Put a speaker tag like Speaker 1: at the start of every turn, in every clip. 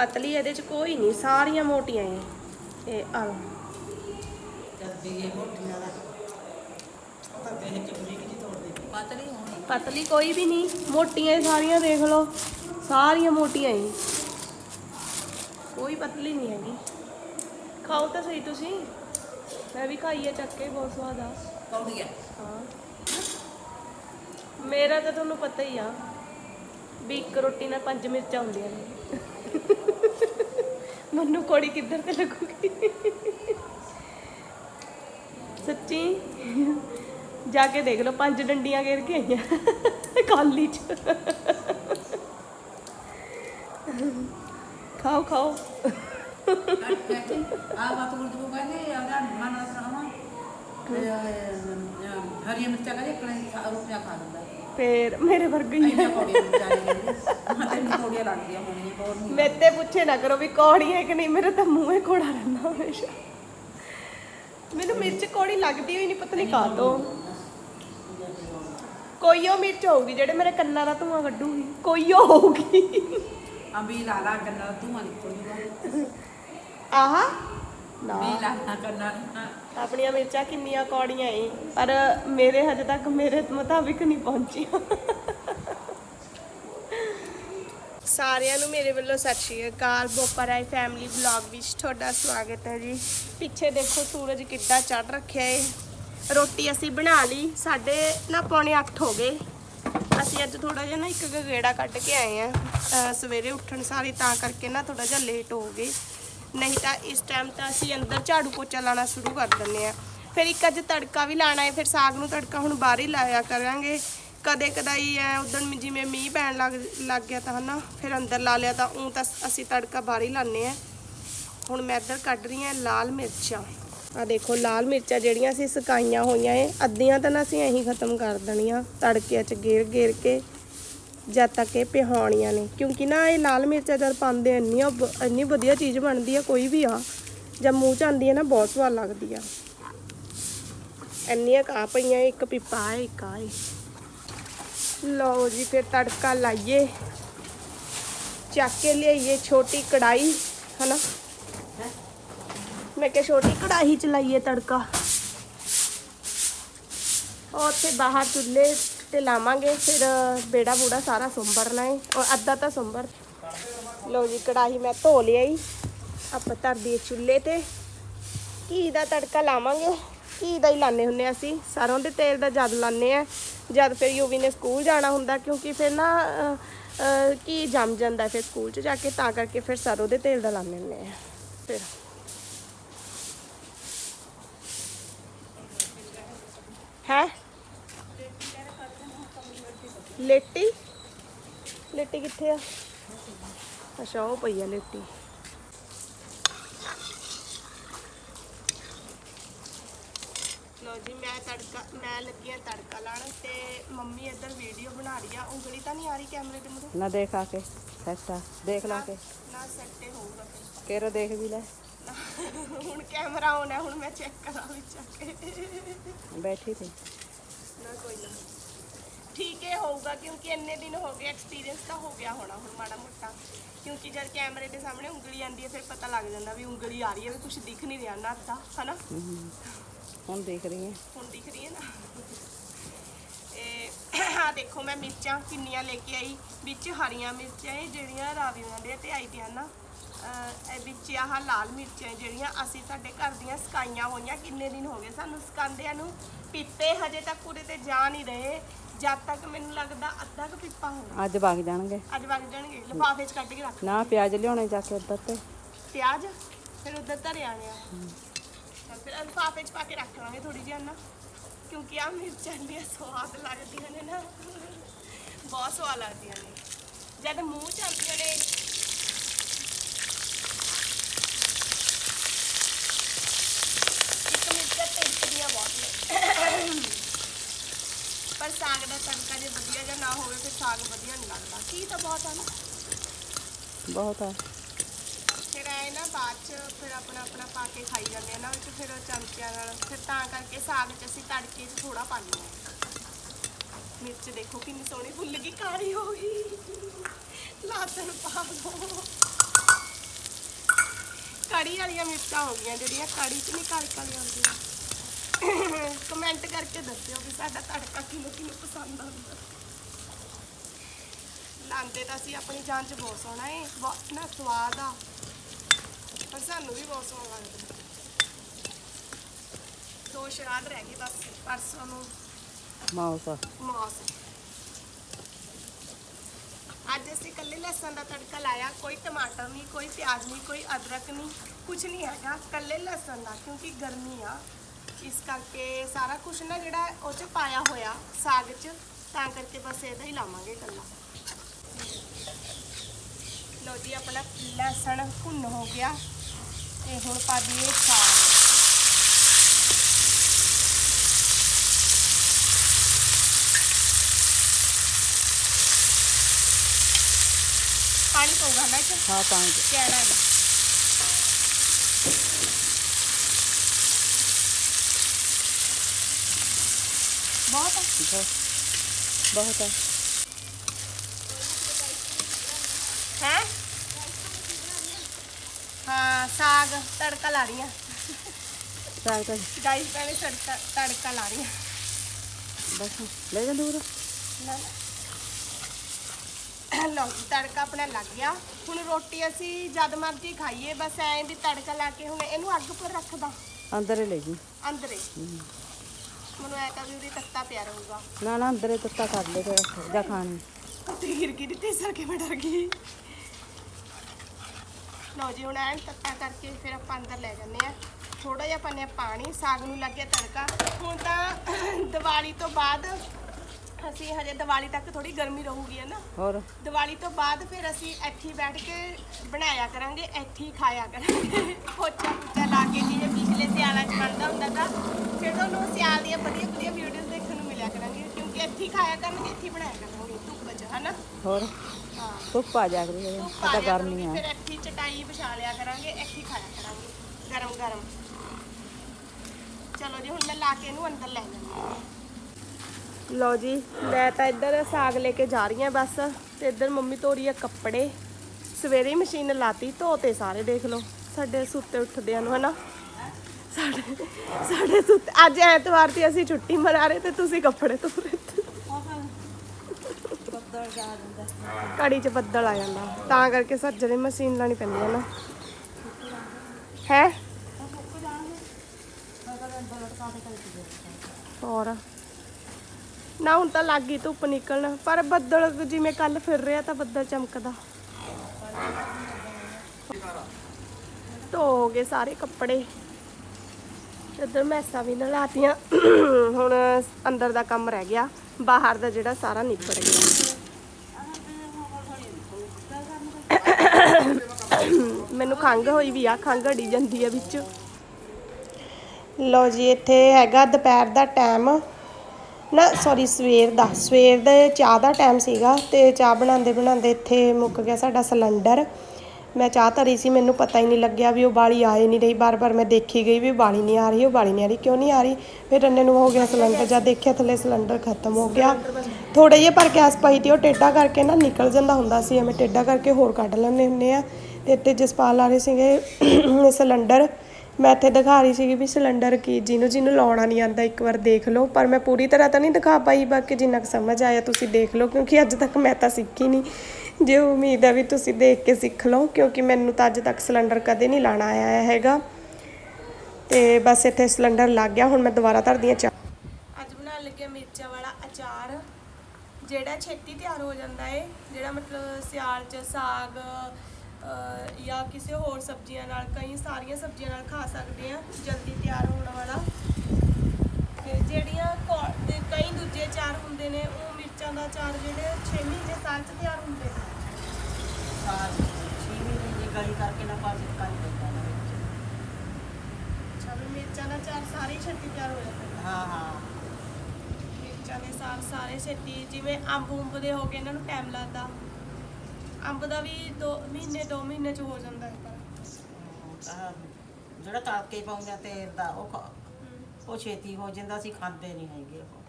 Speaker 1: ਪਤਲੀ ਇਹਦੇ ਚ ਕੋਈ ਨਹੀਂ ਸਾਰੀਆਂ ਮੋਟੀਆਂ ਏ ਇਹ ਆ
Speaker 2: ਇਹ ਦੇ।
Speaker 3: ਪਤਲੀ ਹੋਣੀ।
Speaker 1: ਪਤਲੀ ਕੋਈ ਵੀ ਨਹੀਂ ਮੋਟੀਆਂ ਹੀ ਸਾਰੀਆਂ ਦੇਖ ਲਓ ਸਾਰੀਆਂ ਮੋਟੀਆਂ ਹੀ। ਕੋਈ ਪਤਲੀ ਨਹੀਂ ਹੈਗੀ। ਖਾਓ ਤਾਂ ਸਹੀ ਤੁਸੀਂ। ਮੈਂ ਵੀ ਖਾਈ ਆ ਚੱਕ ਕੇ ਬਹੁਤ ਸਵਾਦ ਆ।
Speaker 3: ਕੌੜੀ ਆ।
Speaker 1: ਹਾਂ। ਮੇਰਾ ਤਾਂ ਤੁਹਾਨੂੰ ਪਤਾ ਹੀ ਆ ਵੀ ਇੱਕ ਰੋਟੀ ਨਾਲ ਪੰਜ ਮਿਰਚਾਂ ਹੁੰਦੀਆਂ ਨੇ। ਮੈਨੂੰ ਕੋੜੀ ਕਿੱਧਰ ਤੇ ਲੱਗੂਗੀ? ਸੱਚੀ? ਜਾ ਕੇ ਦੇਖ ਲਓ, ਪੰਜ ਡੰਡੀਆਂ ਘੇਰ ਕੇ ਆਈਆਂ। ਕਾਲੀ ਚ। ਖਾਓ ਖਾਓ।
Speaker 3: ਆ ਬਾਤ ਗੁਰਦ ਕਹਿੰਦੇ ਉਹਦਾ ਮਨ ਦਾ ਸਰਾਵਾ ਮਿਰਚਾਂ ਕਹਿੰਦੇ ਕਲੇ ਰੋਟੀਆਂ ਖਾ ਲੈਂਦਾ।
Speaker 1: ਫੇਰ ਮੇਰੇ ਵਰਗਾ ਹੀ
Speaker 3: ਇੰਨਾ
Speaker 1: ਹੈ
Speaker 3: ਕੌੜੀਆਂ ਮਿਰਚਾਂ ਨੇ। ਕਹਿੰਦੇ ਮੈਂ ਤੈਨੂੰ ਕੌੜੀਆਂ ਲੱਗਦੀਆਂ ਹੋਣੀਆਂ ਹੋਰ ਨਹੀਂ
Speaker 1: ਮੇਰੇ ਤੇ ਪੁੱਛੇ ਨਾ ਕਰੋ ਵੀ ਕੌੜੀ ਹੈ ਕਿ ਨਹੀਂ ਮੇਰੇ ਤਾਂ ਮੂੰਹ ਕੋੜਾ ਰਹਿੰਦਾ ਹਮੇਸ਼ਾ। ਮੈਨੂੰ ਮਿਰਚ ਕੌੜੀ ਲੱਗਦੀ ਹੋਈ ਨਹੀਂ ਪਤਾ ਨਹੀਂ ਕਾ ਤੋਂ ਕੋਈ ਉਹ ਮਿਰਚ ਹੋਊਗੀ ਜਿਹੜੇ ਮੇਰੇ ਕੰਨਾਂ ਦਾ ਧੂਆਂ ਕੱਢੂਗੀ। ਕੋਈ ਉਹ ਹੋਊਗੀ।
Speaker 3: ਅੰਬੀ ਲਾ ਲਾ ਗੰਨਾ ਦਾ ਧੂੰਆਂ ਨਿਕਲ ਜੂਗਾ
Speaker 1: ਆਹਾ। ਨਾ।
Speaker 3: ਵੀ ਲਾ ਲਾ ਗੰਨਾ ਨਾ
Speaker 1: ਆਪਣੀਆਂ ਮਿਰਚਾਂ ਕਿੰਨੀਆਂ ਕੌੜੀਆਂ ਏ। ਪਰ ਮੇਰੇ ਹਜੇ ਤੱਕ ਮੇਰੇ ਮੁਤਾਬਿਕ ਨਹੀਂ ਪਹੁੰਚੀਆਂ। ਸਾਰਿਆਂ ਨੂੰ ਮੇਰੇ ਵੱਲੋਂ ਸਤਿ ਸ਼੍ਰੀ ਅਕਾਲ। ਬੋਪਰਾਈ ਫੈਮਿਲੀ ਵਲੌਗ ਵਿੱਚ ਤੁਹਾਡਾ ਸਵਾਗਤ ਹੈ ਜੀ। ਪਿੱਛੇ ਦੇਖੋ ਸੂਰਜ ਕਿੱਦਾਂ ਚੜ ਰੱਖਿਆ ਏ। ਰੋਟੀ ਅਸੀਂ ਬਣਾ ਲਈ। ਸਾਡੇ ਨਾ ਪੌਣੇ 8 ਹੋ ਗਏ। ਅਸੀਂ ਅੱਜ ਥੋੜਾ ਜਿਹਾ ਨਾ ਇੱਕ ਗਗੇੜਾ ਕੱਢ ਕੇ ਆਏ ਆ ਸਵੇਰੇ ਉੱਠਣ ਸਾਰੀ ਤਾਂ ਕਰਕੇ ਨਾ ਥੋੜਾ ਜਿਹਾ ਲੇਟ ਹੋ ਗਏ। ਨਹੀਂ ਤਾਂ ਇਸ ਟਾਈਮ ਤਾਂ ਅਸੀਂ ਅੰਦਰ ਝਾੜੂ ਪੋਚਾ ਲਾਣਾ ਸ਼ੁਰੂ ਕਰ ਦਿੰਦੇ ਆ ਫਿਰ ਇੱਕ ਅੱਜ ਤੜਕਾ ਵੀ ਲਾਣਾ ਹੈ, ਫਿਰ ਸਾਗ ਨੂੰ ਤੜਕਾ ਹੁਣ ਬਾਹਰ ਹੀ ਲਾਇਆ ਕਰਾਂਗੇ। ਕਦੇ ਕਦਾਈ ਐ ਉਦੋਂ ਜਿਵੇਂ ਮੀਂਹ ਪੈਣ ਲੱਗ ਲੱਗ ਗਿਆ ਤਾਂ ਹਨਾ, ਫਿਰ ਅੰਦਰ ਲਾ ਲਿਆ ਤਾਂ ਉਂ ਤਾਂ ਅਸੀਂ ਤੜਕਾ ਬਾਹਰ ਹੀ ਲਾਣੇ ਆ ਹੁਣ ਮੈਂ ਇੱਧਰ ਕੱਢ ਰਹੀ ਹਾਂ ਲਾਲ ਮਿਰਚਾਂ। ਆ ਦੇਖੋ, ਲਾਲ ਮਿਰਚਾਂ ਜਿਹੜੀਆਂ ਅਸੀਂ ਸੁਕਾਈਆਂ ਹੋਈਆਂ ਏ ਅੱਧੀਆਂ ਤਾਂ ਨਾ ਅਸੀਂ ਐਂ ਖਤਮ ਕਰ ਦੇਣੀਆਂ ਤੜਕਿਆਂ 'ਚ ਗੇਰ ਗੇਰ ਕੇ। ਜਦ ਤੱਕ ਇਹ ਪਿਹਾਉਣੀਆਂ ਨੇ। ਕਿਉਂਕਿ ਨਾ ਇਹ ਲਾਲ ਮਿਰਚਾਂ ਜਦ ਪਾਉਂਦੇ ਆ, ਇੰਨੀਆਂ ਵ- ਇੰਨੀ ਵਧੀਆ ਚੀਜ਼ ਬਣਦੀ ਆ ਕੋਈ ਵੀ ਆ ਜਦ ਮੂੰਹ 'ਚ ਆਉਂਦੀ ਹੈ ਨਾ ਬਹੁਤ ਸਵਾਦ ਲੱਗਦੀ ਆ। ਇੰਨੀਆਂ ਕਾ ਪਈਆਂ ਇੱਕ ਪਿੱਪਾ ਹੈ ਇੱਕ ਆ ਏ ਲਓ ਜੀ ਫਿਰ ਤੜਕਾ ਲਾਈਏ। ਚੱਕ ਕੇ ਲਿਆਈਏ ਛੋਟੀ ਕੜਾਈ ਹਨਾ? ਮੈਂ ਕਿਹਾ ਛੋਟੀ ਕੜਾਹੀ ਚ ਲਾਈਏ ਤੜਕਾ। ਉਹ ਉੱਥੇ ਬਾਹਰ ਚੁੱਲ੍ਹੇ ਤੇ ਲਾਵਾਂਗੇ ਫਿਰ ਬੇੜਾ ਬੂੜਾ ਸਾਰਾ ਸੁੰਬਰਨਾ ਹੈ ਔਰ ਅੱਧਾ ਤਾਂ ਸੁੰਬਰ ਲਓ ਜੀ ਕੜਾਹੀ ਮੈਂ ਧੋ ਲਿਆਈ। ਆਪਾਂ ਧਰਦੀ ਚੁੱਲ੍ਹੇ ਤੇ। ਘੀ ਦਾ ਤੜਕਾ ਲਾਵਾਂਗੇ। ਘੀ ਦਾ ਹੀ ਲਾਣੇ ਹੁੰਨੇ ਆ ਅਸੀਂ। ਸਰੋਂ ਦੇ ਤੇਲ ਦਾ ਜਦ ਲਾਣੇ ਆ ਜਦ ਫਿਰ ਯੂਵੀ ਨੇ ਸਕੂਲ ਜਾਣਾ ਹੁੰਦਾ ਕਿਉਂਕਿ ਫਿਰ ਨਾ ਅਹ, ਘੀ ਜੰਮ ਜਾਂਦਾ ਫਿਰ ਸਕੂਲ 'ਚ ਜਾ ਕੇ ਤਾਂ ਕਰਕੇ ਫਿਰ ਸਰੋਂ ਦੇ ਤੇਲ ਦਾ ਲਾਣੇ ਹੁੰਨੇ ਆ ਫਿਰ ਹੈ? ਲੇਟੀ? ਲੇਟੀ ਕਿੱਥੇ ਆ? ਅੱਛਾ ਉਹ ਪਈ ਆ ਲੇਟੀ। ਲੋ ਜੀ ਮੈਂ ਤੜਕਾ ਮੈਂ ਲੱਗੀ ਆ ਤੜਕਾ ਲਾਣ ਤੇ ਮੰਮੀ ਇੱਧਰ ਵੀਡੀਓ ਬਣਾ ਰਹੀ ਆ। ਉਂਗਲੀ ਤਾਂ ਨਹੀਂ ਆ ਰਹੀ ਕੈਮਰੇ ਦੇ ਮੂਹਰੇ?
Speaker 2: ਨਾ ਦੇਖ ਆ ਕੇ ਸੈਟਾ ਦੇਖ ਲਾ ਕੇ।
Speaker 1: ਨਾ ਸੈੱਟੇ ਹੋਊਗਾ ਫਿਰ।
Speaker 2: ਕਿਹੜਾ ਦੇਖ ਵੀ ਲੈ।
Speaker 1: ਹੁਣ ਕੈਮਰਾ ਆਨ ਹੈ ਹੁਣ ਮੈਂ ਚੈੱਕ ਕਰਾਂ ਵਿੱਚ ਆ ਕੇ।
Speaker 2: ਬੈਠੀ ਤੇ
Speaker 1: ਨਾ ਕੋਈ ਨਾ। ਠੀਕ ਹੈ ਹੋਊਗਾ ਕਿਉਂਕਿ ਇੰਨੇ ਦਿਨ ਹੋ ਗਏ ਐਕਸਪੀਰੀਅੰਸ ਤਾਂ ਹੋ ਗਿਆ ਹੋਣਾ ਹੁਣ ਮਾੜਾ ਮੋਟਾ। ਕਿਉਂਕਿ ਜਦ ਕੈਮਰੇ ਦੇ ਸਾਹਮਣੇ ਉਂਗਲੀ ਆਂਦੀ ਹੈ ਫਿਰ ਪਤਾ ਲੱਗ ਜਾਂਦਾ ਵੀ ਉਂਗਲੀ ਆ ਰਹੀ ਹੈ ਵੀ ਕੁਝ ਦਿਖ ਨਹੀਂ ਰਿਹਾ ਨਾ ਤਾਂ ਹਨਾ?
Speaker 2: ਹੁਣ ਦੇਖ ਰਹੀ ਹੈ।
Speaker 1: ਹੁਣ ਦਿਖ ਰਹੀ ਹੈ ਨਾ? ਇਹ ਆ ਦੇਖੋ ਮੈਂ ਮਿਰਚਾਂ ਕਿੰਨੀਆਂ ਲੈ ਕੇ ਆਈ। ਵਿੱਚ ਹਰੀਆਂ ਮਿਰਚਾਂ ਇਹ ਜਿਹੜੀਆਂ ਰਾਵੀਆਂ ਦੇ ਤੇ ਆਈ ਦੀਆਂ ਨਾ ਅਹ ਇਹ ਵਿੱਚ ਆਹ ਲਾਲ ਮਿਰਚਾਂ ਜਿਹੜੀਆਂ ਅਸੀਂ ਸਾਡੇ ਘਰ ਦੀਆਂ ਸਕਾਈਆਂ ਹੋਈਆਂ ਕਿੰਨੇ ਦਿਨ ਹੋ ਗਏ ਸਾਨੂੰ ਸਕਾਉਂਦਿਆਂ ਨੂੰ। ਪੀਪੇ ਹਜੇ ਤੱਕ ਪੂਰੇ ਤੇ ਜਾ ਨਹੀਂ ਰਹੇ। ਜਦ ਤੱਕ ਮੈਨੂੰ ਲੱਗਦਾ ਅੱਧਾ ਕੁ ਪੀਪਾ ਹੋਣਾ
Speaker 2: ਅੱਜ ਵਗ ਜਾਣਗੇ।
Speaker 1: ਅੱਜ ਵਗ ਜਾਣਗੇ ਲਿਫਾਫੇ 'ਚ ਕੱਢ ਕੇ ਰੱਖ
Speaker 2: ਨਾ ਪਿਆਜ਼ ਲਿਆਉਣੇ ਜਾ ਕੇ ਉੱਧਰ ਤੇ।
Speaker 1: ਪਿਆਜ਼? ਫਿਰ ਉਧਰ ਧਰੇ ਆਣੇ ਆ ਚੱਲ ਫਿਰ ਲਿਫਾਫੇ 'ਚ ਪਾ ਕੇ ਰੱਖ ਲਾਂਗੇ ਥੋੜੀ ਜਿਹੀ ਨਾ ਕਿਉਂਕਿ ਆ ਮਿਰਚਾਂ ਦੀਆਂ ਸਵਾਦ ਲੱਗਦੀਆਂ ਨੇ ਨਾ। ਬਹੁਤ ਸਵਾਦ ਲੱਗਦੀਆਂ ਨੇ। ਜਦ ਮੂੰਹ 'ਚ ਆਉਂਦੀਆਂ ਨੇ ਇੱਕ ਮਿਰਚਾਂ ਟੇਸਟੀਆਂ ਬਹੁਤ ਨੇ ਪਰ ਸਾਗ ਦਾ ਤੜਕਾ ਜੇ ਵਧੀਆ ਜਾਂ ਨਾ ਹੋਵੇ ਫਿਰ ਸਾਗ ਵਧੀਆ ਨਹੀਂ ਲੱਗਦਾ। ਕੀ ਤਾਂ ਬਹੁਤ ਆ ਨਾ।
Speaker 2: ਬਹੁਤ ਆ।
Speaker 1: ਫਿਰ ਐ ਨਾ ਬਾਅਦ ਚ ਫਿਰ ਆਪਣਾ ਆਪਣਾ ਪਾ ਕੇ ਖਾਈ ਜਾਂਦੇ ਆ ਨਾ ਵਿੱਚ ਫਿਰ ਚਮਚਿਆਂ ਨਾਲ ਫਿਰ ਤਾਂ ਕਰਕੇ ਸਾਗ ਚ ਅਸੀਂ ਤੜਕੇ ਚ ਥੋੜਾ ਆ ਮਿਰਚ ਦੇਖੋ ਕਿੰਨੀ ਸੋਹਣੀ ਫੁੱਲ ਗਈ ਕਾਲੀ ਹੋ ਗਈ। ਲਾਸਣ ਪਾ ਦੋ। ਕੜੀ ਵਾਲੀਆਂ ਮਿਰਚਾਂ ਹੋ ਗਈਆਂ ਜਿਹੜੀਆਂ ਕੜੀ 'ਚ ਨਹੀਂ ਕਾਲੀ ਕਾਲੀ ਆਉਂਦੀਆਂ। ਕਮੈਂਟ ਕਰਕੇ ਦੱਸਿਓ ਵੀ ਸਾਡਾ ਤੜਕਾ ਕਿਹਨੂੰ ਕਿਹਨੂੰ ਪਸੰਦ ਆਉਂਦਾ। ਲਾਂਦੇ ਤਾਂ ਅਸੀਂ ਆਪਣੀ ਜਾਨ 'ਚ ਬਹੁਤ ਸੋਹਣਾ ਏ ਬਹੁਤ ਨਾ ਸਵਾਦ ਆ। ਪਰ ਸਾਨੂੰ ਵੀ ਬਹੁਤ ਸੋਹਣਾ ਲੱਗਦਾ। ਦੋ ਸ਼ਰਾਧ ਰਹਿ ਗਏ ਬਸ ਪਰਸੋਂ ਨੂੰ।
Speaker 2: ਮਾਉਸ
Speaker 1: ਮੌਸ। ਅੱਜ ਅਸੀਂ ਕੱਲੇ ਲਸਣ ਦਾ ਤੜਕਾ ਲਾਇਆ ਕੋਈ ਟਮਾਟਰ ਨਹੀਂ ਕੋਈ ਪਿਆਜ਼ ਨਹੀਂ ਕੋਈ ਅਦਰਕ ਨਹੀਂ ਕੁਝ ਨਹੀਂ ਹੈਗਾ ਕੱਲੇ ਲਸਣ ਦਾ ਕਿਉਂਕਿ ਗਰਮੀ ਆ। ਇਸ ਕਰਕੇ ਸਾਰਾ ਕੁਝ ਨਾ ਜਿਹੜਾ ਉਹ ਚ ਪਾਇਆ ਹੋਇਆ ਸਾਗ ਚ ਤਾਂ ਕਰਕੇ ਬਸ ਇਹਦਾ ਹੀ ਲਾਵਾਂਗੇ ਕੱਲਾ ਲੋ ਜੀ ਆਪਣਾ ਲਸਣ ਭੁੰਨ ਹੋ ਗਿਆ। ਤੇ ਹੁਣ ਪਾ ਦਈਏ ਸਾਗ। ਪਾਣੀ ਪਊਗਾ ਨਾ ਇਹ 'ਚ
Speaker 2: ਹਾਂ ਪਾਣੀ ਚ।
Speaker 1: ਕਹਿਣਾ ਹੈ ਬਹੁਤ ਆ।
Speaker 2: ਬਹੁਤ। ਹੈ
Speaker 1: ਹੈ? ਹਾਂ ਸਾਗ ਤੜਕਾ ਲਾ ਰਹੀ ਆ।
Speaker 2: ਸਾਗ ਤਾਂ
Speaker 1: ਗਾਈਸ ਪਹਿਲੇ ਤੜਕਾ ਤੜਕਾ ਲਾ ਰਹੀ ਆ।
Speaker 2: ਬਸ ਲੈ ਜਾ ਦੂਰ।
Speaker 1: ਨਾ, ਨਾ। ਲਓ ਜੀ ਤੜਕਾ ਆਪਣਾ ਲੱਗ ਗਿਆ। ਹੁਣ ਰੋਟੀ ਅਸੀਂ ਜਦ ਮਰਜ਼ੀ ਖਾਈਏ ਬਸ ਐਂ ਵੀ ਤੜਕਾ ਲਾ ਕੇ ਹੁਣ ਇਹਨੂੰ ਅੱਗ ਪਰ ਰੱਖਦਾ।
Speaker 2: ਅੰਦਰ ਹੀ ਲੈ ਜੀ।
Speaker 1: ਅੰਦਰੇ ਮੈਨੂੰ ਐ ਤਾਂ ਵੀ ਉਹਦੀ ਤੱਤਾ ਪਿਆ ਰਹੂਗਾ।
Speaker 2: ਨਾ ਨਾ ਅੰਦਰ ਤੱਤਾ ਕਰ ਲੈ ਫਿਰ ਜਾ ਖਾਣੀ।
Speaker 1: ਤੇ ਗਿਰ ਗਈ ਤੇ ਸਰ ਕੇ ਮੈਂ ਡਰ ਗਈ। ਲਓ ਜੀ ਹੁਣ ਐਨ ਤੱਤਾ ਕਰਕੇ ਫਿਰ ਆਪਾਂ ਅੰਦਰ ਲੈ ਜਾਂਦੇ ਆ ਥੋੜਾ ਜਿਹਾ ਪਾਣੇ ਪਾਣੀ ਸਾਗ ਨੂੰ ਲੱਗਿਆ ਤੜਕਾ। ਹੁਣ ਤਾਂ ਦੀਵਾਲੀ ਤੋਂ ਬਾਅਦ ਅਸੀਂ ਹਜੇ ਦੀਵਾਲੀ ਤੱਕ ਥੋੜੀ ਗਰਮੀ ਰਹੂਗੀ ਹੈ ਨਾ?
Speaker 2: ਹੋਰ?
Speaker 1: ਦੀਵਾਲੀ ਤੋਂ ਬਾਅਦ ਫਿਰ ਅਸੀਂ ਇੱਥੇ ਬੈਠ ਕੇ ਬਣਾਇਆ ਕਰਾਂਗੇ ਇੱਥੇ ਹੀ ਖਾਇਆ ਕਰਾਂਗੇ। ਪੋਚਾ ਪੁੱਚਾ ਲਾ ਕੇ ਜਿਵੇਂ ਪਿਛਲੇ ਸਿਆਲਾਂ 'ਚ ਬਣਦਾ ਹੁੰਦਾ ਤਾਂ। ਫਿਰ ਤੁਹਾਨੂੰ ਸਿਆਲ ਦੀਆਂ ਵਧੀਆ ਵਧੀਆ ਵੀਡੀਓਜ਼ ਦੇਖਣ ਨੂੰ ਮਿਲਿਆ ਕਰਾਂਗੇ ਕਿਉਂਕਿ ਇੱਥੇ ਹੀ ਖਾਇਆ ਕਰਾਂਗੇ ਇੱਥੇ ਹੀ ਬਣਾਇਆ ਕਰਾਂਗੇ ਧੁੱਪ 'ਚ ਹਨਾ?
Speaker 2: ਹੋਰ?
Speaker 1: ਹਾਂ।
Speaker 2: ਧੁੱਪ ਆ ਜਾ ਕਰੀ
Speaker 1: ਧੁੱਪ ਆ
Speaker 2: ਪਤਾ ਗਰਮੀ
Speaker 1: ਕਰੂਗੀ,
Speaker 2: ਆ
Speaker 1: ਫਿਰ ਇੱਥੇ ਹੀ ਚਟਾਈ ਵਿਛਾ ਲਿਆ ਕਰਾਂਗੇ ਇੱਥੇ ਹੀ ਖਾਇਆ ਕਰਾਂਗੇ ਗਰਮ ਗਰਮ। ਚਲੋ ਜੀ ਹੁਣ ਮੈਂ ਲਾ ਕੇ ਇਹਨੂੰ ਅੰਦਰ ਲੈ ਜਾਂਦੀ ਲਓ ਜੀ ਮੈਂ ਤਾਂ ਇੱਧਰ ਸਾਗ ਲੈ ਕੇ ਜਾ ਰਹੀ ਹਾਂ ਬਸ ਤੇ ਇੱਧਰ ਮੰਮੀ ਧੋ ਰਹੀ ਆ ਕੱਪੜੇ। ਸਵੇਰੇ ਹੀ ਮਸ਼ੀਨ ਲਾਤੀ ਧੋਤੇ ਸਾਰੇ ਦੇਖ ਲਓ ਸਾਡੇ ਸੁੱਤੇ ਉੱਠਦਿਆਂ ਨੂੰ ਹਨਾ? ਸਾਡੇ ਸਾਡੇ ਸੁੱਤੇ, ਅੱਜ ਐਤਵਾਰ ਤੇ ਅਸੀਂ ਛੁੱਟੀ ਮਨਾ ਰਹੇ ਤੇ ਤੁਸੀਂ ਕੱਪੜੇ ਧੋ ਰਹੇ ਤੇ।
Speaker 2: ਬੱਦਲ ਜਾ ਦਿੰਦਾ
Speaker 1: ਘੜੀ 'ਚ ਬੱਦਲ ਆ ਜਾਂਦਾ। ਤਾਂ ਕਰਕੇ ਸੱਜਰੇ ਮਸ਼ੀਨ ਲਾਣੀ ਪੈਂਦੀ ਹੈ ਨਾ। ਹੈ? ਹੋਰ? ਨਾ, ਹੁਣ ਤਾਂ ਲੱਗ ਗਈ ਧੁੱਪ ਨਿਕਲਣ, ਪਰ ਬੱਦਲ ਜਿਵੇਂ ਕੱਲ ਫਿਰ ਰਿਹਾ ਤਾਂ ਬੱਦਲ ਚਮਕਦਾ। ਧੋ ਗਏ ਸਾਰੇ ਕੱਪੜੇ। ਇੱਧਰ ਮੈਸਾਂ ਵੀ ਨਲਾਤੀਆਂ। ਹੁਣ ਅੰਦਰ ਦਾ ਕੰਮ ਰਹਿ ਗਿਆ। ਬਾਹਰ ਦਾ ਜਿਹੜਾ ਸਾਰਾ ਨਿਬੜ ਗਿਆ। ਮੈਨੂੰ ਖੰਘ ਹੋਈ ਵੀ ਆ, ਖੰਘ ਅੜੀ ਜਾਂਦੀ ਆ ਵਿੱਚ। ਲਓ ਜੀ, ਇੱਥੇ ਹੈਗਾ ਦੁਪਹਿਰ ਦਾ ਟਾਈਮ। ਨਾ ਸੌਰੀ ਸਵੇਰ ਦਾ। ਸਵੇਰ ਦੇ ਚਾਹ ਦਾ ਟਾਈਮ ਸੀਗਾ ਤੇ ਚਾਹ ਬਣਾਉਂਦੇ ਬਣਾਉਂਦੇ ਇੱਥੇ ਮੁੱਕ ਗਿਆ ਸਾਡਾ ਸਿਲੰਡਰ। ਮੈਂ ਚਾਹ ਧਰੀ ਸੀ, ਮੈਨੂੰ ਪਤਾ ਹੀ ਨਹੀਂ ਲੱਗਿਆ ਵੀ ਉਹ ਬਾਲੀ ਆਏ ਨਹੀਂ ਰਹੀ। ਬਾਰ-ਬਾਰ ਮੈਂ ਦੇਖੀ ਗਈ ਵੀ ਬਾਲੀ ਨਹੀਂ ਆ ਰਹੀ, ਉਹ ਬਾਲੀ ਨਹੀਂ ਆ ਰਹੀ। ਕਿਉਂ ਨਹੀਂ ਆ ਰਹੀ? ਫਿਰ ਅੰਨੇ ਨੂੰ ਹੋ ਗਿਆ ਸਿਲੰਡਰ, ਜਦ ਦੇਖਿਆ ਥੱਲੇ ਸਿਲੰਡਰ ਖਤਮ ਹੋ ਗਿਆ। ਥੋੜੇ ਜਿਹਾ ਪਰ ਗੈਸ ਪਾਈ ਤੀ ਉਹ ਟੇਢਾ ਕਰਕੇ ਨਾ ਨਿਕਲ ਜਾਂਦਾ ਹੁੰਦਾ ਸੀ, ਐਵੇਂ ਟੇਢਾ ਕਰਕੇ ਹੋਰ ਕੱਢ ਲੈਂਦੇ ਹੁੰਦੇ ਆ। ਤੇ ਇੱਥੇ ਜਸਪਾਲ ਆ ਰਹੇ ਸੀਗੇ ਸਿਲੰਡਰ। ਮੈਂ ਇੱਥੇ ਦਿਖਾ ਰਹੀ ਸੀਗੀ ਵੀ ਸਿਲੰਡਰ ਕੀ, ਜਿਹਨੂੰ ਜਿਹਨੂੰ ਲਾਉਣਾ ਨਹੀਂ ਆਂਦਾ ਇੱਕ ਵਾਰ ਦੇਖ ਲਓ। ਪਰ ਮੈਂ ਪੂਰੀ ਤਰ੍ਹਾਂ ਤਾਂ ਨਹੀਂ ਦਿਖਾ ਪਾਈ, ਬਾਕੀ ਜਿੰਨਾ ਕੁ ਸਮਝ ਆਇਆ ਤੁਸੀਂ ਦੇਖ ਲਓ, ਕਿਉਂਕਿ ਅੱਜ ਤੱਕ ਮੈਂ ਤਾਂ ਸਿੱਖੀ ਨਹੀਂ। ਜੇ ਉਮੀਦ ਹੈ ਵੀ ਤੁਸੀਂ ਦੇਖ ਕੇ ਸਿੱਖ ਲਓ, ਕਿਉਂਕਿ ਮੈਨੂੰ ਤਾਂ ਅੱਜ ਤੱਕ ਸਿਲੰਡਰ ਕਦੇ ਨਹੀਂ ਲਾਣਾ ਆਇਆ ਹੈਗਾ। ਤੇ ਬਸ ਇੱਥੇ ਸਿਲੰਡਰ ਲੱਗ ਗਿਆ, ਹੁਣ ਮੈਂ ਦੁਬਾਰਾ ਧਰਦੀ ਹਾਂ ਚਾਹ। ਅੱਜ ਬਣਾਉਣ ਲੱਗਿਆ ਮਿਰਚਾਂ ਵਾਲਾ ਅਚਾਰ, ਜਿਹੜਾ ਛੇਤੀ ਤਿਆਰ ਹੋ ਜਾਂਦਾ ਏ, ਜਿਹੜਾ ਮਤਲਬ ਸਿਆਲ 'ਚ ਸਾਗ ਜਾਂ ਕਿਸੇ ਹੋਰ ਸਬਜ਼ੀਆਂ ਨਾਲ, ਕਈ ਸਾਰੀਆਂ ਸਬਜ਼ੀਆਂ ਨਾਲ ਖਾ ਸਕਦੇ ਆ ਜਲਦੀ ਤਿਆਰ ਹੋਣ ਵਾਲਾ। ਤੇ ਜਿਹੜੀਆਂ ਕਈ ਦੂਜੇ ਅਚਾਰ ਹੁੰਦੇ ਨੇ, ਉਹ ਮਿਰਚਾਂ ਦਾ ਅਚਾਰ ਜਿਹੜੇ 6 ਮਹੀਨੇ ਸਾਲ 'ਚ ਤਿਆਰ ਹੁੰਦੇ ਨੇ।
Speaker 2: ਸਾਰ ਛੀਵੀਂ ਦੀ ਗਲੀ ਕਰਕੇ ਨਾ ਪਾਸ ਕਾਈ ਪੈਂਦਾ ਨਾ ਵਿੱਚ।
Speaker 1: ਅੱਛਾ ਵੀ ਮਿਰਚਾਂ ਦਾ ਅਚਾਰ ਸਾਰੇ ਹੀ ਛੇਤੀ ਤਿਆਰ ਹੋ ਜਾਂਦੇ ਨੇ।
Speaker 2: ਹਾਂ ਹਾਂ।
Speaker 1: ਮਿਰਚਾਂ ਦੇ ਸਾਰ ਸਾਰੇ ਛੇਤੀ ਜਿਵੇਂ ਅੰਬ ਉਂਬ ਦੇ ਹੋ ਗਏ ਇਹਨਾਂ ਨੂੰ ਟਾਈਮ ਲੱਗਦਾ। ਅੰਬ ਦਾ ਵੀ 2 ਮਹੀਨੇ 2 ਮਹੀਨੇ ਚ ਹੋ ਜਾਂਦਾ ਹੈ ਪਰ
Speaker 2: ਆਹ ਜਿਹੜਾ ਤੜਕੇ ਪਾਉਂਦੇ ਆ ਤੇਲ ਦਾ ਉਹ ਖਾ- ਉਹ ਛੇਤੀ ਹੋ ਜਾਂਦਾ ਅਸੀਂ ਖਾਂਦੇ ਨਹੀਂ ਹੈਗੇ ਉਹ।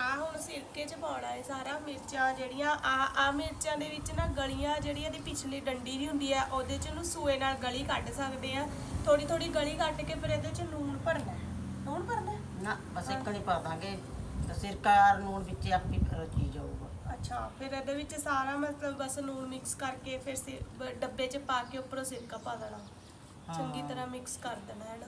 Speaker 1: ਆ ਹੁਣ ਸਿਰਕੇ 'ਚ ਪਾਉਣਾ ਹੈ ਸਾਰਾ ਮਿਰਚਾਂ ਜਿਹੜੀਆਂ ਆ ਆ ਮਿਰਚਾਂ ਦੇ ਵਿੱਚ ਨਾ ਗਲੀਆਂ ਜਿਹੜੀ ਇਹਦੀ ਪਿਛਲੀ ਡੰਡੀ ਦੀ ਹੁੰਦੀ ਆ ਉਹਦੇ 'ਚ ਨੂੰ ਸੂਏ ਨਾਲ ਗਲੀ ਕੱਢ ਸਕਦੇ ਆ। ਥੋੜੀ ਥੋੜੀ ਗਲੀ ਕੱਟ ਕੇ ਫਿਰ ਇਹਦੇ 'ਚ ਲੂਣ ਭਰਨਾ ਹੈ। ਲੂਣ ਭਰਨਾ ਹੈ?
Speaker 2: ਨਾ ਬਸ ਇੱਕ ਨਹੀਂ ਪਾ ਦਾਂਗੇ। ਤੇ ਸਿਰਕਾ ਔਰ ਨੂਣ ਵਿੱਚ ਆਪੀ ਰਚੀ ਜਾਊਗਾ
Speaker 1: ਅੱਛਾ ਫਿਰ ਇਹਦੇ ਵਿੱਚ ਸਾਰਾ ਮਤਲਬ ਬਸ ਲੂਣ ਮਿਕਸ ਕਰਕੇ ਫਿਰ ਬ- ਡੱਬੇ 'ਚ ਪਾ ਕੇ ਉੱਪਰੋਂ ਸਿਰਕਾ ਪਾ ਦੇਣਾ। ਚੰਗੀ ਤਰ੍ਹਾਂ ਮਿਕਸ ਕਰ ਦੇਣਾ ਹੈ ਨਾ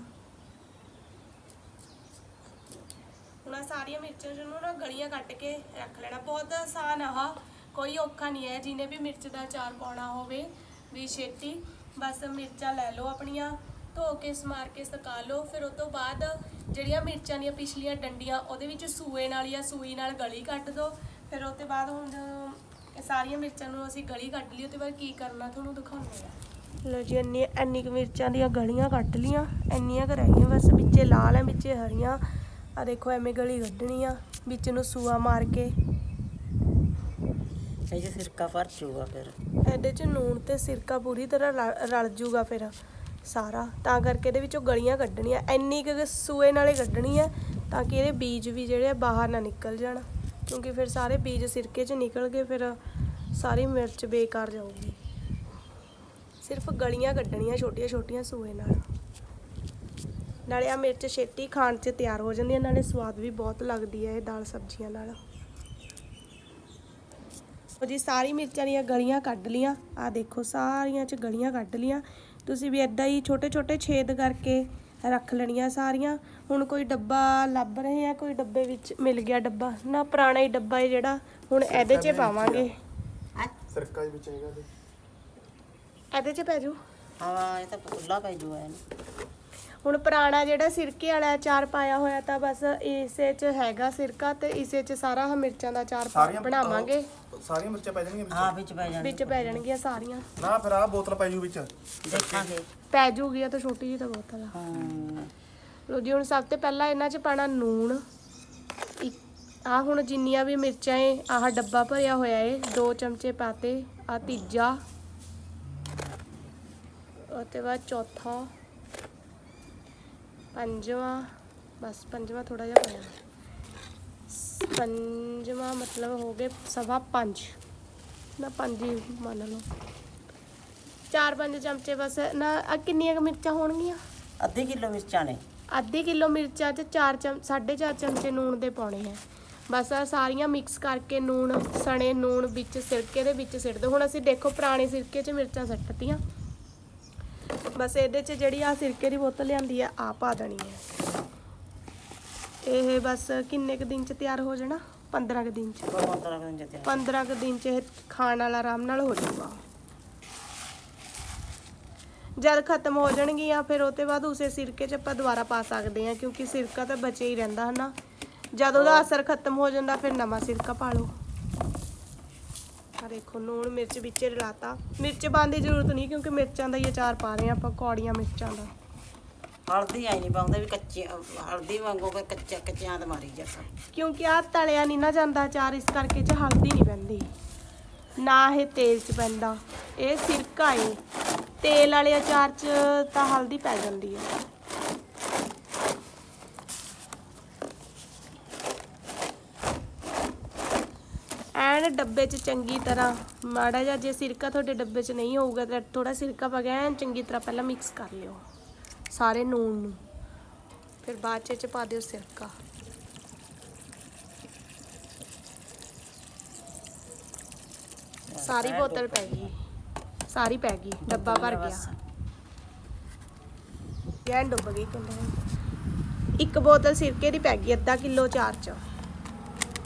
Speaker 1: ਹੁਣ ਆਹ ਸਾਰੀਆਂ ਮਿਰਚਾਂ ਨੂੰ ਨਾ ਗਲੀਆਂ ਕੱਟ ਕੇ ਰੱਖ ਲੈਣਾ। ਬਹੁਤ ਆਸਾਨ ਆ ਕੋਈ ਔਖਾ ਨਹੀਂ ਹੈ। ਜਿਹਨੇ ਵੀ ਮਿਰਚ ਦਾ ਅਚਾਰ ਪਾਉਣਾ ਹੋਵੇ, ਵੀ ਛੇਤੀ, ਬਸ ਮਿਰਚਾਂ ਲੈ ਲਓ ਆਪਣੀਆਂ, ਧੋ ਕੇ, ਸਮਾਰ ਕੇ, ਸੁਕਾ ਲਓ। ਫਿਰ ਉਹ ਤੋਂ ਬਾਅਦ ਜਿਹੜੀਆਂ ਮਿਰਚਾਂ ਦੀਆਂ ਪਿਛਲੀਆਂ ਡੰਡੀਆਂ, ਉਹਦੇ ਵਿੱਚ ਸੂਏ ਨਾਲ ਜਾਂ ਸੂਈ ਨਾਲ ਗਲੀ ਕੱਟ ਦਿਓ ਫਿਰ ਉਹ ਤੋਂ ਬਾਅਦ ਹੁਣ ਸਾਰੀਆਂ ਮਿਰਚਾਂ ਨੂੰ ਅਸੀਂ ਗਲੀ ਕੱਢ ਲਈ। ਉਹ ਤੋਂ ਬਾਅਦ ਕੀ ਕਰਨਾ ਤੁਹਾਨੂੰ ਦਿਖਾਉਂਦੇ ਆ। ਲੋ ਜੀ, ਇੰਨੀ ਇੰਨੀ ਕੁ ਮਿਰਚਾਂ ਦੀਆਂ ਗਲੀਆਂ ਕੱਟ ਲੀਆਂ। ਇੰਨੀਆਂ ਕੁ ਰਹਿ ਗਈਆਂ। ਬਸ ਵਿੱਚੇ ਲਾਲ ਹੈ ਵਿੱਚੇ ਹਰੀਆਂ। ਆ ਦੇਖੋ ਐਵੇਂ ਗਲੀ ਕੱਢਣੀ ਆ ਵਿੱਚ ਨੂੰ ਸੂਆ ਮਾਰ ਕੇ।
Speaker 2: ਇਹ ਜੇ ਸਿਰਕਾ ਭਰ ਜਾਊਗਾ ਫਿਰ।
Speaker 1: ਇਹਦੇ ਚ ਨੂਣ ਤੇ ਸਿਰਕਾ ਪੂਰੀ ਤਰ੍ਹਾਂ ਰਲ- ਰਲ ਜੂਗਾ ਫਿਰ ਸਾਰਾ। ਤਾਂ ਕਰਕੇ ਇਹਦੇ ਵਿੱਚੋਂ ਗਲੀਆਂ ਕੱਢਣੀਆਂ ਇੰਨੀ ਕੁ ਸੂਏ ਨਾਲੇ ਕੱਢਣੀ ਆ ਤਾਂ ਕਿ ਇਹਦੇ ਬੀਜ ਵੀ ਜਿਹੜੇ ਆ ਬਾਹਰ ਨਾ ਨਿਕਲ ਜਾਣ। ਕਿਉਂਕਿ ਫਿਰ ਸਾਰੇ ਬੀਜ ਸਿਰਕੇ 'ਚ ਨਿਕਲ ਗਏ ਫਿਰ ਸਾਰੀ ਮਿਰਚ ਬੇਕਾਰ ਜਾਊਗੀ। ਸਿਰਫ ਗਲੀਆਂ ਕੱਢਣੀਆਂ ਛੋਟੀਆਂ ਛੋਟੀਆਂ ਸੂਏ ਨਾਲ। ਨਾਲੇ ਆ ਮਿਰਚ ਛੇਤੀ ਖਾਣ 'ਚ ਤਿਆਰ ਹੋ ਜਾਂਦੀ ਹੈ ਨਾਲੇ ਸਵਾਦ ਵੀ ਬਹੁਤ ਲੱਗਦੀ ਹੈ ਇਹ ਦਾਲ ਸਬਜ਼ੀਆਂ ਨਾਲ। ਉਹ ਜੀ ਸਾਰੀ ਮਿਰਚਾਂ ਦੀਆਂ ਗਲੀਆਂ ਕੱਢ ਲੀਆਂ। ਆ ਦੇਖੋ ਸਾਰੀਆਂ ਚ ਗਲੀਆਂ ਕੱਢ ਲੀਆਂ। ਤੁਸੀਂ ਵੀ ਇਦਾਂ ਹੀ ਛੋਟੇ ਛੋਟੇ ਛੇਦ ਕਰਕੇ ਰੱਖ ਲੈਣੀਆਂ ਸਾਰੀਆਂ। ਹੁਣ ਕੋਈ ਡੱਬਾ ਲੱਭ ਰਹੇ ਆ ਕੋਈ ਡੱਬੇ ਵਿੱਚ ਮਿਲ ਗਿਆ ਡੱਬਾ। ਨਾ ਪੁਰਾਣਾ ਹੀ ਡੱਬਾ ਹੈ ਜਿਹੜਾ ਹੁਣ ਇਹਦੇ 'ਚ ਪਾਵਾਂਗੇ।
Speaker 4: ਸਰਕਾ ਵਿੱਚ ਹੈਗਾ
Speaker 1: ਇਹਦੇ 'ਚ ਪੈ ਜੂ।
Speaker 2: ਹਾਂ ਇਹ ਤਾਂ ਖੁੱਲਾ ਪੈ ਜੂਗਾ ਇਹਨੂੰ।
Speaker 1: ਹੁਣ ਪੁਰਾਣਾ ਜਿਹੜਾ ਸਿਰਕੇ ਵਾਲਾ ਅਚਾਰ ਪਾਇਆ ਹੋਇਆ ਤਾਂ ਬਸ ਇਸੇ 'ਚ ਹੈਗਾ ਸਿਰਕਾ ਤੇ ਇਸੇ 'ਚ ਸਾਰਾ ਆਹ ਮਿਰਚਾਂ ਦਾ ਅਚਾਰ ਬਣਾਵਾਂਗੇ।
Speaker 4: ਸਾਰੀਆਂ ਮਿਰਚਾਂ ਪੈ ਜਾਣਗੀਆਂ
Speaker 2: ਹਾਂ
Speaker 4: ਵਿੱਚ
Speaker 2: ਵਿੱਚ ਪੈ ਜਾਣ
Speaker 1: ਵਿੱਚ ਪੈ ਜਾਣਗੀਆਂ ਸਾਰੀਆਂ।
Speaker 4: ਨਾ ਫਿਰ ਆਹ ਬੋਤਲ ਪੈ ਜੂ ਵਿੱਚ।
Speaker 2: ਦੇਖਾਂਗੇ।
Speaker 1: ਪੈ ਜੂਗੀ ਤਾਂ ਛੋਟੀ ਜਿਹੀ ਤਾਂ ਬੋਤਲ ਆ।
Speaker 2: ਹਾਂ।
Speaker 1: ਲੋ ਜੀ ਹੁਣ ਸਭ ਤੋਂ ਪਹਿਲਾਂ ਇਹਨਾਂ 'ਚ ਪਾਣਾ ਨੂਣ। ਆ ਹੁਣ ਜਿੰਨੀਆਂ ਵੀ ਮਿਰਚਾਂ ਏ ਆਹ ਡੱਬਾ ਭਰਿਆ ਹੋਇਆ ਏ ਦੋ ਚਮਚੇ ਪਾਤੇ ਆ ਤੀਜਾ। ਉਹ ਤੇ ਬਾਅਦ ਚੌਥਾ। ਪੰਜਵਾਂ ਬਸ ਪੰਜਵਾਂ ਥੋੜਾ ਜਿਹਾ ਪਾਇਆ ਪੰਜਵਾਂ ਮਤਲਬ ਹੋ ਗਏ ਸਵਾ ਪੰਜ। ਨਾ ਪੰਜ ਹੀ ਮੰਨ ਲਓ। ਚਾਰ ਪੰਜ ਚਮਚੇ ਬਸ ਨਾ ਆਹ ਕਿੰਨੀਆਂ ਕੁ ਮਿਰਚਾਂ ਹੋਣਗੀਆਂ?
Speaker 2: ਅੱਧੀ ਕਿਲੋ ਮਿਰਚਾਂ ਨੇ।
Speaker 1: ਅੱਧੇ ਕਿਲੋ ਮਿਰਚਾਂ 'ਚ 4 ਚਮ 4.5 ਚਮਚੇ ਨੂਣ ਦੇ ਪਾਉਣੇ ਹੈ ਬਸ ਆ ਸਾਰੀਆਂ ਮਿਕਸ ਕਰਕੇ ਨੂਣ ਸਣੇ ਨੂਣ ਵਿੱਚ ਸਿਰਕੇ ਦੇ ਵਿੱਚ ਸਿੱਟ ਦਿਓ ਹੁਣ ਅਸੀਂ ਦੇਖੋ ਪੁਰਾਣੇ ਸਿਰਕੇ 'ਚ ਮਿਰਚਾਂ ਸੱਟਤੀਆਂ। ਬਸ ਇਹਦੇ 'ਚ ਜਿਹੜੀ ਆ ਸਿਰਕੇ ਦੀ ਬੋਤਲ ਲਿਆਂਦੀ ਆ ਆ ਪਾ ਦੇਣੀ ਹੈ ਇਹ ਬਸ ਕਿੰਨੇ ਕੁ ਦਿਨ 'ਚ ਤਿਆਰ ਹੋ ਜਾਣਾ? 15 ਕੁ ਦਿਨ 'ਚ।
Speaker 2: ਉਹ 15 ਦਿਨ ਚ ਤਿਆਰ।
Speaker 1: 15 ਕੁ ਦਿਨ 'ਚ ਇਹ ਖਾਣ ਵਾਲਾ ਆਰਾਮ ਨਾਲ ਹੋ ਜਾਊਗਾ। ਜਦ ਖਤਮ ਹੋ ਜਾਣਗੀਆਂ ਫਿਰ ਉਹ ਤੋਂ ਬਾਅਦ ਉਸੇ ਸਿਰਕੇ 'ਚ ਆਪਾਂ ਦੁਬਾਰਾ ਪਾ ਸਕਦੇ ਹਾਂ ਕਿਉਂਕਿ ਸਿਰਕਾ ਤਾਂ ਬਚੇ ਹੀ ਰਹਿੰਦਾ ਹਨਾ। ਜਦ ਉਹਦਾ ਅਸਰ ਖਤਮ ਹੋ ਜਾਂਦਾ ਫਿਰ ਨਵਾਂ ਸਿਰਕਾ ਪਾ ਲਓ। ਆ ਦੇਖੋ ਨੂਣ ਮਿਰਚ ਵਿੱਚ ਰਲਾਤਾ। ਮਿਰਚ ਪਾਉਣ ਦੀ ਜ਼ਰੂਰਤ ਨਹੀਂ ਕਿਉਂਕਿ ਮਿਰਚਾਂ ਦਾ ਹੀ ਅਚਾਰ ਪਾ ਰਹੇ ਹਾਂ ਆਪਾਂ ਕੌੜੀਆਂ ਮਿਰਚਾਂ ਦਾ।
Speaker 2: ਹਲਦੀ ਆਈ ਨਹੀਂ ਪਾਉਂਦੇ ਵੀ ਕੱਚੀ ਹਲਦੀ ਵਾਂਗੂ ਕੋਈ ਕੱਚਾ ਕੱਚਿਆਂ ਤੇ ਮਾਰੀ ਜਾ
Speaker 1: ਕਿਉਂਕਿ ਆ ਤਲਿਆ ਨਹੀਂ ਨਾ ਜਾਂਦਾ ਅਚਾਰ ਇਸ ਕਰਕੇ 'ਚ ਹਲਦੀ ਨਹੀਂ ਪੈਂਦੀ। ਨਾ ਇਹ ਤੇਲ 'ਚ ਪੈਂਦਾ। ਇਹ ਸਿਰਕਾ ਏ। ਤੇਲ ਵਾਲੇ ਅਚਾਰ 'ਚ ਤਾਂ ਹਲਦੀ ਪੈ ਜਾਂਦੀ ਹੈ ਐਨ ਡੱਬੇ 'ਚ ਚੰਗੀ ਤਰ੍ਹਾਂ ਮਾੜਾ ਜਿਹਾ ਜੇ ਸਿਰਕਾ ਤੁਹਾਡੇ ਡੱਬੇ 'ਚ ਨਹੀਂ ਹੋਊਗਾ ਤਾਂ ਥੋੜਾ ਸਿਰਕਾ ਪਾ ਕੇ ਐਨ ਚੰਗੀ ਤਰ੍ਹਾਂ ਪਹਿਲਾਂ ਮਿਕਸ ਕਰ ਲਿਓ ਸਾਰੇ ਨੂਣ ਨੂੰ। ਫਿਰ ਬਾਅਦ 'ਚ ਪਾ ਦਿਓ ਸਿਰਕਾ। ਸਾਰੀ ਬੋਤਲ ਪੈ ਗਈ। ਸਾਰੀ ਪੈ ਗਈ ਡੱਬਾ ਭਰ ਗਿਆ। ਗੈਨ ਡੁੱਬ ਗਈ ਕਿੰਨੇ ਇੱਕ ਬੋਤਲ ਸਿਰਕੇ ਦੀ ਪੈ ਗਈ ਅੱਧਾ ਕਿਲੋ ਚਾਰ ਚ।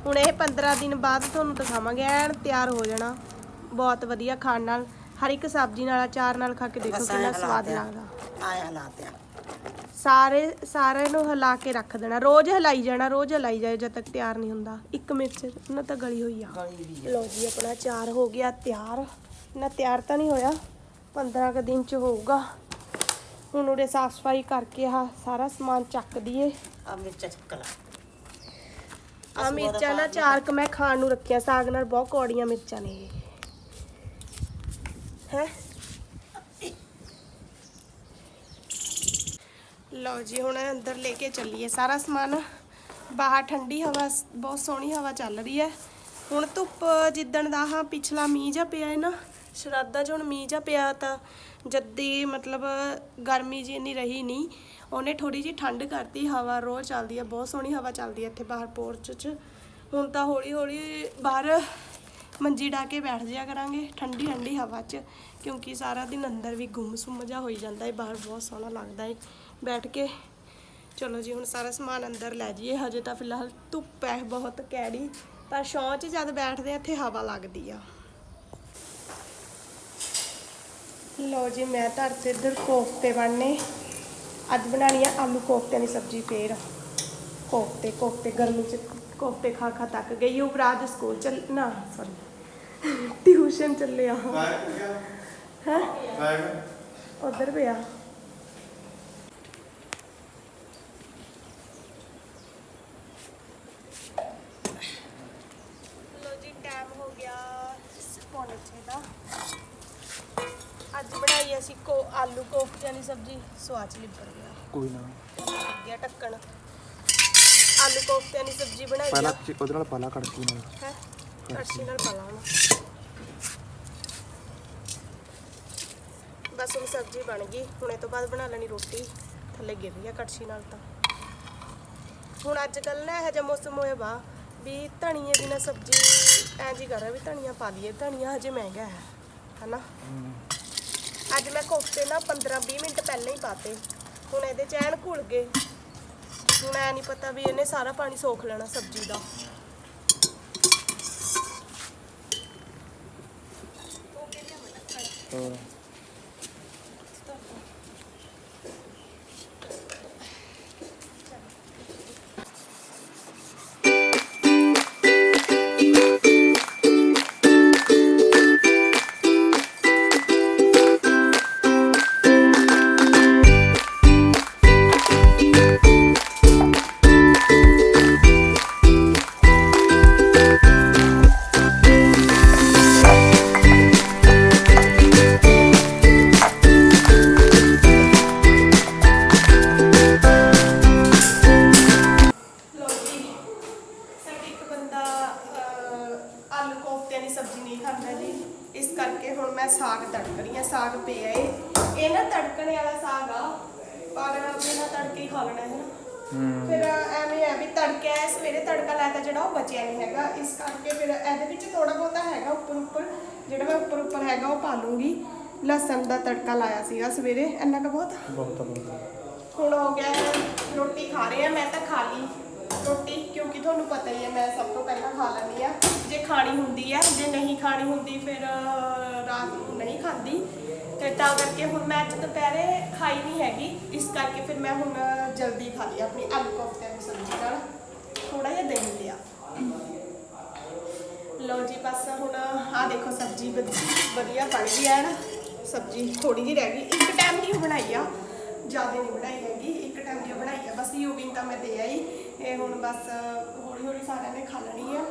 Speaker 1: ਹੁਣ ਇਹ 15 ਦਿਨ ਬਾਅਦ ਤੁਹਾਨੂੰ ਦਿਖਾਵਾਂਗੇ ਐਨ ਤਿਆਰ ਹੋ ਜਾਣਾ। ਬਹੁਤ ਵਧੀਆ ਖਾਣ ਨਾਲ ਹਰ ਇੱਕ ਸਬਜ਼ੀ ਨਾਲ ਅਚਾਰ ਨਾਲ ਖਾ ਕੇ ਦੇਖੋ
Speaker 2: ਬਸ
Speaker 1: ਕਿੰਨਾ ਸਵਾਦ ਲੱਗਦਾ।
Speaker 2: ਆਇਆ ਤਿਆ
Speaker 1: ਸਾਰੇ ਸਾਰੇ ਨੂੰ ਹਿਲਾ ਕੇ ਰੱਖ ਦੇਣਾ ਰੋਜ਼ ਹਿਲਾਈ ਜਾਣਾ ਰੋਜ਼ ਹਿਲਾਈ ਜਾਏ ਜਦ ਤੱਕ ਤਿਆਰ ਨਹੀਂ ਹੁੰਦਾ। ਇੱਕ ਮਿਰਚ ਨਾ ਤਾਂ ਗਲੀ ਹੋਈ ਆ।
Speaker 2: ਗਲੀ ਵੀ ਆ।
Speaker 1: ਲੋ ਜੀ ਆਪਣਾ ਚਾਰ ਹੋ ਗਿਆ ਤਿਆਰ। ਨਾ ਤਿਆਰ ਤਾਂ ਨਹੀਂ ਹੋਇਆ 15 ਕੁ ਦਿਨ ਚ ਹੋਊਗਾ। ਹੁਣ ਉਹਦੇ ਸਾਫ਼ ਸਫ਼ਾਈ ਕਰਕੇ ਆਹ ਸਾਰਾ ਸਮਾਨ ਚੱਕ ਦਈਏ।
Speaker 2: ਆ ਮਿਰਚਾਂ ਚੱਕ ਲਾ।
Speaker 1: ਆ ਮਿਰਚਾਂ ਨਾ ਚਾਰ ਕ ਮੈਂ ਖਾਣ ਨੂੰ ਰੱਖਿਆ ਸਾਗ ਨਾਲ ਬਹੁਤ ਕੌੜੀਆਂ ਮਿਰਚਾਂ ਨੇ ਇਹ। ਹੈ? ਲਓ ਜੀ ਹੁਣ ਅੰਦਰ ਲੈ ਕੇ ਚੱਲੀਏ ਸਾਰਾ ਸਮਾਨ। ਬਾਹਰ ਠੰਡੀ ਹਵਾ ਬਹੁਤ ਸੋਹਣੀ ਹਵਾ ਚੱਲ ਰਹੀ ਹੈ। ਹੁਣ ਧੁੱਪ ਜਿੱਦਣ ਦਾ ਆਹ ਪਿਛਲਾ ਮੀਂਹ ਜਾ ਪਿਆ ਹੈ ਨਾ ਸ਼ਰਾਧਾ 'ਚ ਹੁਣ ਮੀਂਹ ਜਾ ਪਿਆ ਤਾਂ ਜੱਦੀ ਮਤਲਬ ਗਰਮੀ ਜੀ ਇੰਨੀ ਰਹੀ ਨਹੀਂ। ਉਹਨੇ ਥੋੜੀ ਜੀ ਠੰਡ ਕਰਤੀ, ਹਵਾ ਰੋਜ਼ ਚੱਲਦੀ ਹੈ ਬਹੁਤ ਸੋਹਣੀ ਹਵਾ ਚੱਲਦੀ ਹੈ ਇੱਥੇ ਬਾਹਰ ਪੋਰਚ 'ਚ। ਹੁਣ ਤਾਂ ਹੌਲੀ ਹੌਲੀ ਬਾਹਰ ਮੰਜੀ ਡਾ ਕੇ ਬੈਠ ਜਿਆ ਕਰਾਂਗੇ, ਠੰਡੀ ਠੰਡੀ ਹਵਾ 'ਚ, ਕਿਉਂਕਿ ਸਾਰਾ ਦਿਨ ਅੰਦਰ ਵੀ ਗੁੰਮ-ਸੁੰਮ ਜਾ ਹੋਈ ਜਾਂਦਾ ਹੈ ਬਾਹਰ ਬਹੁਤ ਸੋਹਣਾ ਲੱਗਦਾ ਹੈ ਬੈਠ ਕੇ, ਚਲੋ ਜੀ, ਹੁਣ ਸਾਰਾ ਸਮਾਨ ਅੰਦਰ ਲੈ ਜਾਈਏ, ਹਜੇ ਤਾਂ ਫਿਲਹਾਲ ਧੁੱਪ ਹੈ ਬਹੁਤ ਕੈੜੀ ਪਰ ਛਾਂ 'ਚ ਜਦ ਬੈਠਦੇ ਆ, ਇੱਥੇ ਹਵਾ ਲੱਗਦੀ ਆ। ਲੋ ਜੀ, ਮੈਂ ਤਾਂ ਇੱਧਰ ਕੋਫਤੇ ਬਣਨੇ ਅੱਜ ਬਣਾਉਣੀ ਆ ਆਲੂ ਕੋਫਤਿਆਂ ਦੀ ਸਬਜ਼ੀ ਫੇਰ। ਕੋਫਤੇ ਕੋਫਤੇ ਗਰਮੀ 'ਚ ਕੋਫਤੇ ਖਾ ਖਾ ਤੱਕ ਗਈ ਉਹ ਰਾਜ ਸਕੂਲ ਚੱਲ ਨਾ ਸੌਰੀ ਟਿਊਸ਼ਨ ਚੱਲਿਆ। ਹੈ? ਉਧਰ ਪਿਆ ਲੋ ਜੀ ਟਾਈਮ ਹੋ ਗਿਆ ਪੌਣੇ ਛੇ ਦਾ ਅੱਜ ਬਣਾਈ ਅਸੀਂ ਕੋ ਆਲੂ ਕੋਫਤਿਆਂ ਦੀ ਸਬਜ਼ੀ ਸਵਾਦ ਲਿਬੜ ਗਿਆ।
Speaker 4: ਕੋਈ ਨਾ।
Speaker 1: ਗਿਆ ਢੱਕਣ। ਆਲੂ ਕੋਫਤਿਆਂ ਦੀ ਸਬਜ਼ੀ ਬਣਾਈ
Speaker 4: ਪਹਿਲਾਂ
Speaker 1: ਆ।
Speaker 4: ਚ- ਉਹਦੇ ਨਾਲ ਪਾਲਾ ਕੜਕੀ ਨਾਲ।
Speaker 1: ਹੈ? ਕੜਛੀ ਨਾਲ। ਪਾ ਲਾ ਹੁਣ। ਬਸ ਹੁਣ ਸਬਜ਼ੀ ਬਣ ਗਈ। ਹੁਣ ਇਹ ਤੋਂ ਬਾਅਦ ਬਣਾ ਲੈਣੀ ਰੋਟੀ। ਥੱਲੇ ਗਿਰ ਰਹੀ ਆ ਕੜਛੀ ਨਾਲ ਤਾਂ। ਹੁਣ ਅੱਜ ਕੱਲ ਨਾ ਇਹੋ ਜਿਹਾ ਮੌਸਮ ਹੋਇਆ ਵਾ ਵੀ ਧਣੀਏ ਬਿਨਾ ਸਬਜ਼ੀ ਐਂ ਜੀ ਕਰ ਰਿਹਾ ਵੀ ਧਨੀਆ ਪਾ ਲਈਏ। ਧਨੀਆ ਹਜੇ ਮਹਿੰਗਾ ਹੈ। ਹਨਾ? ਅੱਜ ਮੈਂ ਕੋਫਤੇ ਨਾ 15 20 ਮਿੰਟ ਪਹਿਲਾਂ ਹੀ ਪਾਤੇ। ਹੁਣ ਇਹਦੇ ਚੈਨ ਘੁਲ ਗਏ। ਹੁਣ ਐ ਨਹੀਂ ਪਤਾ ਵੀ ਇਹਨੇ ਸਾਰਾ ਪਾਣੀ ਸੋਖ ਲੈਣਾ ਸਬਜ਼ੀ ਦਾ।
Speaker 4: ਹਾਂ
Speaker 1: ਸਾਗ ਪਿਆ ਏ। ਇਹ ਨਾ ਤੜਕਣੇ ਵਾਲਾ ਸਾਗ ਆ। ਪਰ ਬਿਨਾਂ ਤੜਕੇ ਹੀ ਖਾ ਲੈਣਾ ਹੈ ਨਾ। ਫਿਰ ਐਵੇਂ ਹੈ ਵੀ ਤੜਕਿਆ ਹੈ, ਸਵੇਰੇ ਤੜਕਾ ਲਾਇਆ ਜਿਹੜਾ ਉਹ ਬਚਿਆ ਨਹੀਂ ਹੈਗਾ। ਇਸ ਕਰਕੇ ਫਿਰ ਇਹਦੇ ਵਿੱਚ ਥੋੜਾ ਬਹੁਤਾ ਹੈਗਾ ਉੱਪਰ ਉੱਪਰ ਜਿਹੜਾ ਮੈਂ ਉੱਪਰ ਉੱਪਰ ਹੈਗਾ ਉਹ ਪਾ ਲੂੰਗੀ। ਲਸਣ ਦਾ ਤੜਕਾ ਲਾਇਆ ਸੀਗਾ ਸਵੇਰੇ। ਇੰਨਾ ਕੁ ਬਹੁਤ।
Speaker 4: ਬਹੁਤ ਬਹੁਤ
Speaker 1: ਹੁਣ ਹੋ ਗਿਆ ਹੈ, ਰੋਟੀ ਖਾ ਰਹੇ ਆ। ਮੈਂ ਤਾਂ ਖਾ ਲਈ ਰੋਟੀ ਕਿਉਂਕਿ ਤੁਹਾਨੂੰ ਪਤਾ ਹੀ ਹੈ ਮੈਂ ਸਭ ਤੋਂ ਪਹਿਲਾਂ ਖਾ ਲੈਂਦੀ ਆ। ਜੇ ਖਾਣੀ ਹੁੰਦੀ ਆ ਜੇ ਨਹੀਂ ਖਾਣੀ ਹੁੰਦੀ ਫਿਰ ਅਹ, ਰਾਤ ਨੂੰ ਨਹੀਂ ਖਾਂਦੀ। ਤੇ ਤਾਂ ਕਰਕੇ ਹੁਣ ਮੈਂ ਅੱਜ ਦੁਪਹਿਰੇ ਖਾਈ ਨਹੀਂ ਹੈਗੀ। ਇਸ ਕਰਕੇ ਫਿਰ ਮੈਂ ਹੁਣ ਜਲਦੀ ਖਾ ਲਈ ਆਪਣੀ ਆਲੂ ਕੋਫਤੇ ਦੀ ਸਬਜ਼ੀ ਨਾਲ। ਥੋੜਾ ਜਿਹਾ ਦਹੀਂ ਲਿਆ। ਲਓ ਜੀ ਬਸ ਹੁਣ ਆਹ ਦੇਖੋ ਸਬਜ਼ੀ ਵਧ- ਵਧੀਆ ਬਣ ਗਈ ਹੈ ਨਾ ਸਬਜ਼ੀ ਥੋੜੀ ਜਿਹੀ ਰਹਿ ਗਈ। ਇੱਕ ਟਾਈਮ ਦੀ ਬਣਾਈ ਆ। ਜ਼ਿਆਦਾ ਨਹੀਂ ਬਣਾਈ ਹੈਗੀ। ਇੱਕ ਟਾਈਮ ਦੀ ਬਣਾਈ ਆ। ਬਸ ਯੂਵਿੰਗ ਤਾਂ ਮੈਂ ਦੇ ਆਈ। ਇਹ ਹੁਣ ਬਸ ਹੌਲੀ ਹੌਲੀ ਸਾਰਿਆਂ ਨੇ ਖਾ ਲੈਣੀ ਆ।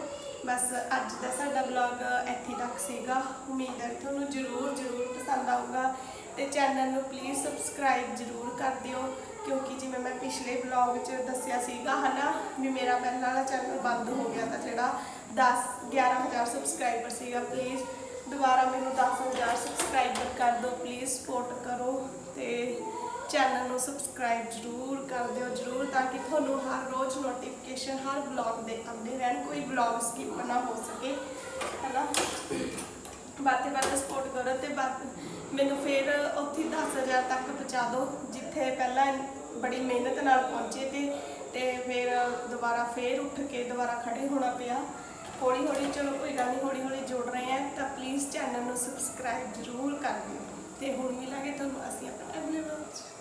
Speaker 1: ਬਸ ਅੱਜ ਦਾ ਸਾਡਾ ਵਲੌਗ ਇੱਥੇ ਤੱਕ ਸੀਗਾ। ਉਮੀਦ ਹੈ ਤੁਹਾਨੂੰ ਜ਼ਰੂਰ ਜ਼ਰੂਰ ਪਸੰਦ ਆਊਗਾ। ਤੇ ਚੈਨਲ ਨੂੰ ਪਲੀਜ਼ ਸਬਸਕ੍ਰਾਈਬ ਜ਼ਰੂਰ ਕਰ ਦਿਓ, ਕਿਉਂਕਿ ਜਿਵੇਂ ਮੈਂ ਪਿਛਲੇ ਵਲੌਗ 'ਚ ਦੱਸਿਆ ਸੀਗਾ, ਹਨਾ, ਵੀ ਮੇਰਾ ਪਹਿਲਾਂ ਵਾਲਾ ਚੈਨਲ ਬੰਦ ਹੋ ਗਿਆ ਤਾਂ ਜਿਹੜਾ 10 11000 ਸਬਸਕ੍ਰਾਈਬਰ ਸੀਗਾ ਪਲੀਜ਼ ਦੁਬਾਰਾ ਮੈਨੂੰ 10000 ਸਬਸਕ੍ਰਾਈਬਰ ਕਰ ਦਿਓ ਪਲੀਜ਼ ਸਪੋਰਟ ਕਰੋ ਤੇ ਚੈਨਲ ਨੂੰ ਸਬਸਕ੍ਰਾਈਬ ਜ਼ਰੂਰ ਕਰ ਦਿਓ ਜ਼ਰੂਰ ਤਾਂ ਕਿ ਤੁਹਾਨੂੰ ਹਰ ਰੋਜ਼ ਨੋਟੀਫਿਕੇਸ਼ਨ ਹਰ ਵਲੌਗ ਦੇ ਆਉਂਦੇ ਰਹਿਣ, ਕੋਈ ਵਲੌਗ ਸਕਿਪ ਨਾ ਹੋ ਸਕੇ, ਹਨਾ? ਬਾਤੇ ਬਾਤੇ ਸਪੋਰਟ ਕਰੋ ਤੇ ਬਾਤ ਮੈਨੂੰ ਫਿਰ ਉੱਥੇ 10000 ਤੱਕ ਪਹੁੰਚਾ ਦਿਓ, ਜਿੱਥੇ ਪਹਿਲਾਂ ਬੜੀ ਮਿਹਨਤ ਨਾਲ ਪਹੁੰਚੇ ਤੇ ਤੇ ਫਿਰ ਦੁਬਾਰਾ ਫੇਰ ਉੱਠ ਕੇ ਦੁਬਾਰਾ ਖੜੇ ਹੋਣਾ ਪਿਆ। ਹੌਲੀ ਹੌਲੀ ਚਲੋ ਕੋਈ ਗੱਲ ਨਹੀਂ ਹੌਲੀ ਹੌਲੀ ਜੁੜ ਰਹੇ ਆ ਤਾਂ ਪਲੀਜ਼ ਚੈਨਲ ਨੂੰ ਸਬਸਕ੍ਰਾਈਬ ਜ਼ਰੂਰ ਕਰ ਦਿਓ। ਤੇ ਹੁਣ ਮਿਲਾਂਗੇ ਤੁਹਾਨੂੰ ਅਸੀਂ ਆਪਣੇ ਅਗਲੇ ਵਲੌਗ 'ਚ।